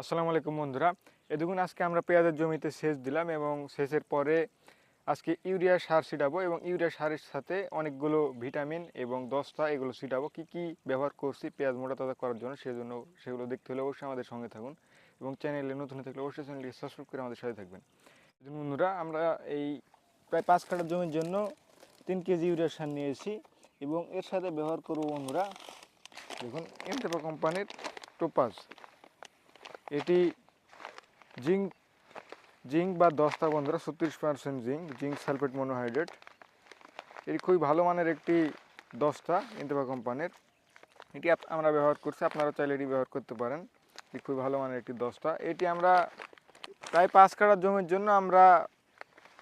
আসসালামু আলাইকুম বন্ধুরা। এ দেখুন, আজকে আমরা পেঁয়াজের জমিতে সেচ দিলাম এবং সেচের পরে আজকে ইউরিয়া সার ছিটাবো এবং ইউরিয়া সারের সাথে অনেকগুলো ভিটামিন এবং দশটা এগুলো ছিটাবো। কি কি ব্যবহার করছি পেঁয়াজ মোটা তাজা করার জন্য সেজন্য সেগুলো দেখতে হলে অবশ্যই আমাদের সঙ্গে থাকুন এবং চ্যানেলে নতুন থাকলে অবশ্যই চ্যানেলটি সাবস্ক্রাইব করে আমাদের সাথে থাকবেন। বন্ধুরা, আমরা এই প্রায় পাঁচ কাঠা জমির জন্য তিন কেজি ইউরিয়া সার নিয়েছি এবং এর সাথে ব্যবহার করব বন্ধুরা, দেখুন এমটেপা কোম্পানির টোপাজ এটি জিঙ্ক জিঙ্ক বা দস্তা বন্ধুরা, ছত্রিশ percent zinc zinc sulphate monohydrate এটি খুবই ভালো মানের একটি দস্তা ইন্তেপা কোম্পানির। এটি আমরা ব্যবহার করছি আপনারা চাইলে এটি ব্যবহার করতে পারেন। এটি খুবই ভালো মানের একটি দস্তা। এটি আমরা প্রায় পাঁচ কাঠা জমির জন্য আমরা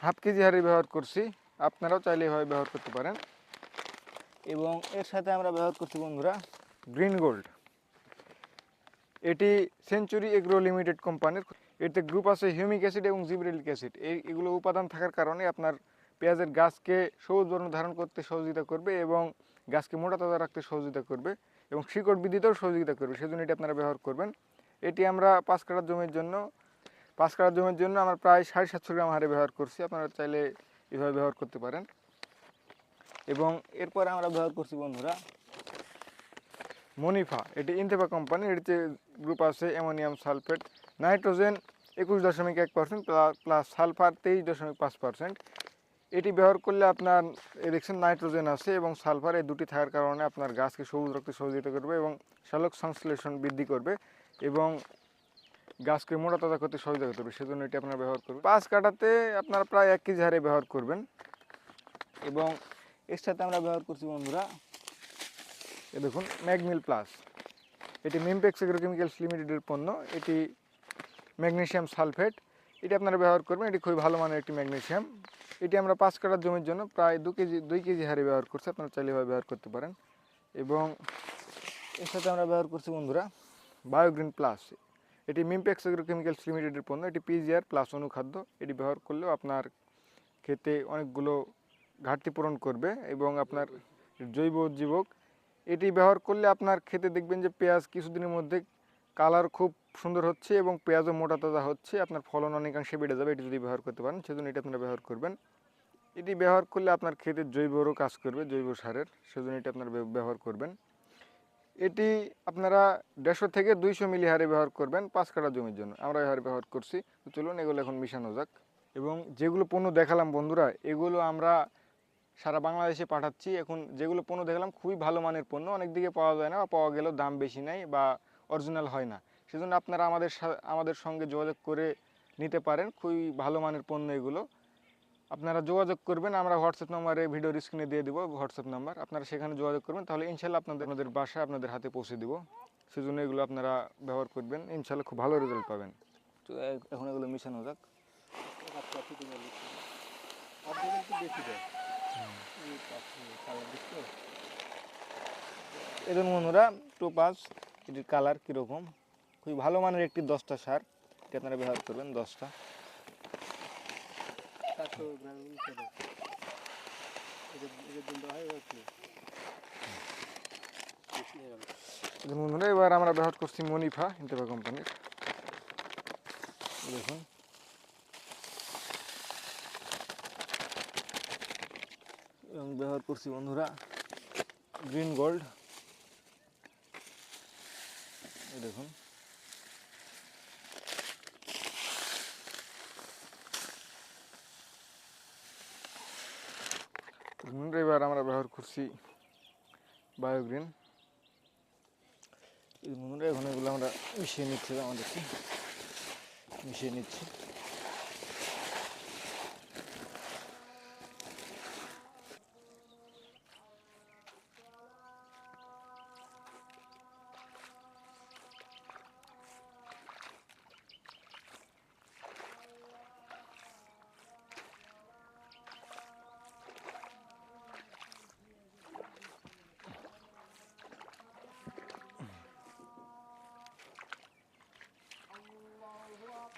হাফ কেজি হারে ব্যবহার করছি। আপনারাও চাইলে এভাবে ব্যবহার করতে পারেন। এবং এর সাথে আমরা ব্যবহার করছি বন্ধুরা, গ্রিন গোল্ড। এটি সেঞ্চুরি এগ্রো লিমিটেড কোম্পানির এতে গ্রুপ আছে হিউমিক অ্যাসিড এবং জিব্রেলিক অ্যাসিড এই, এগুলো উপাদান থাকার কারণে আপনার পেঁয়াজের গাছকে সবুজ বর্ণ ধারণ করতে সহযোগিতা করবে এবং গাছকে মোটা তাজা রাখতে সহযোগিতা করবে এবং শিকড় বৃদ্ধিতেও সহযোগিতা করবে। সেজন্য এটি আপনারা ব্যবহার করবেন। এটি আমরা পাঁচ কাঠা জমির জন্য, পাঁচ কাঠা জমির জন্য আমরা প্রায় সাড়ে সাতশো গ্রাম হারে ব্যবহার করছি। আপনারা চাইলে এভাবে ব্যবহার করতে পারেন। এবং এরপরে আমরা ব্যবহার করছি বন্ধুরা মনিফা, এটি ইনতেফা কোম্পানি এটিতে গ্রুপ আছে, অ্যামোনিয়াম সালফেট। নাইট্রোজেন একুশ দশমিক এক পার্সেন্ট প্লাস সালফার তেইশ দশমিক পাঁচ পার্সেন্ট। এটি ব্যবহার করলে আপনার দেখছেন নাইট্রোজেন আছে এবং সালফার এই দুটি থাকার কারণে আপনার গাছকে সবুজ রাখতে সহযোগিতা করবে এবং শালক সংশ্লেষণ বৃদ্ধি করবে এবং গাছকে মোটা তাজা করতে সহযোগিতা করবে, সেজন্য এটি আপনার ব্যবহার করবেন। পাঁচ কাটাতে আপনারা প্রায় এক কেজি হারে ব্যবহার করবেন এবং এর সাথে আমরা ব্যবহার করছি বন্ধুরা এ দেখুন, ম্যাগমিল প্লাস। এটি মিমপেক্স এগ্রোকেমিক্যালস লিমিটেডের পণ্য। এটি ম্যাগনেসিয়াম সালফেট। এটি আপনারা ব্যবহার করবেন, এটি খুবই ভালো মানের একটি ম্যাগনেসিয়াম এটি আমরা পাঁচ কাটার জমির জন্য প্রায় দু কেজি, দুই কেজি হারে ব্যবহার করছি, আপনারা চাইলে ব্যবহার করতে পারেন। এবং এর সাথে আমরা ব্যবহার করছি, বন্ধুরা, বায়োগ্রিন প্লাস। এটি মিমপেক্স এগ্রোকেমিক্যালস লিমিটেডের পণ্য, এটি পিজিআর প্লাস অনুখাদ্য। এটি ব্যবহার করলেও আপনার খেতে অনেকগুলো ঘাটতি পূরণ করবে এবং আপনার জৈব উজ্জীবক এটি ব্যবহার করলে আপনার খেতে দেখবেন যে পেঁয়াজ কিছুদিনের মধ্যে কালার খুব সুন্দর হচ্ছে এবং পেঁয়াজও মোটা তাজা হচ্ছে। আপনার ফলন অনেকাংশে বেড়ে যাবে, এটি যদি ব্যবহার করতে পারেন, সেজন্য এটি আপনারা ব্যবহার করবেন। এটি ব্যবহার করলে আপনার খেতে জৈবরও কাজ করবে, জৈব সারের, সেজন্য এটি আপনারা ব্যব- ব্যবহার করবেন। এটি আপনারা দেড়শো থেকে দুইশো মিলি হারে ব্যবহার করবেন পাঁচ কাটা জমির জন্য। আমরা হারে ব্যবহার করছি। তো চলুন, এগুলো এখন মিশানো যাক। এবং যেগুলো পণ্য দেখালাম বন্ধুরা, এগুলো আমরা সারা বাংলাদেশে পাঠাচ্ছি। এখন যেগুলো পণ্য দেখলাম, খুবই ভালো মানের পণ্য। অনেক দিকে পাওয়া যায় না বা পাওয়া গেলেও দাম বেশি নেই বা অরিজিনাল হয় না। সেজন্য আপনারা আমাদের আমাদের সঙ্গে যোগাযোগ করে নিতে পারেন। খুবই ভালো মানের পণ্য এগুলো। আপনারা যোগাযোগ করবেন, আমরা হোয়াটসঅ্যাপ নাম্বারে ভিডিওর স্ক্রিনে দিয়ে দেবো হোয়াটসঅ্যাপ নাম্বার। আপনারা সেখানে যোগাযোগ করবেন, তাহলে ইনশাল্লাহ আপনাদের আপনাদের বাসায় আপনাদের হাতে পৌঁছে দিব। সেজন্য এগুলো আপনারা ব্যবহার করবেন, ইনশাল্লাহ খুব ভালো রেজাল্ট পাবেন। তো এখন এগুলো মিশানো যাক। এদের বন্ধুরা, টোপাস, এটির কালার কীরকম? খুবই ভালো মানের একটি দশটা সার। এটি আপনারা ব্যবহার করবেন, দশটা। এবার আমরা ব্যবহার করছি মনিফা ইন্তেফা কোম্পানির। দেখুন। এবং ব্যবহার করছি বন্ধুরা, গ্রিন গোল্ড। দেখুন। এবার আমরা ব্যবহার করছি বায়োগ্রিন। এই এখন এগুলো আমরা মিশিয়ে নিচ্ছি, আমাদেরকে মিশিয়ে নিচ্ছি।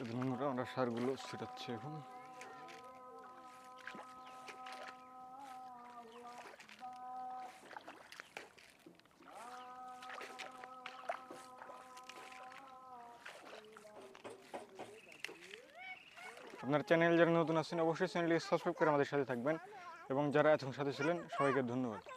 নোংরা আমরা সারগুলো ছিটাচ্ছি এখন। আপনার চ্যানেল যারা নতুন আছেন, অবশ্যই চ্যানেলটি সাবস্ক্রাইব করে আমাদের সাথে থাকবেন। এবং যারা এতক্ষণ সাথে ছিলেন, সবাইকে ধন্যবাদ।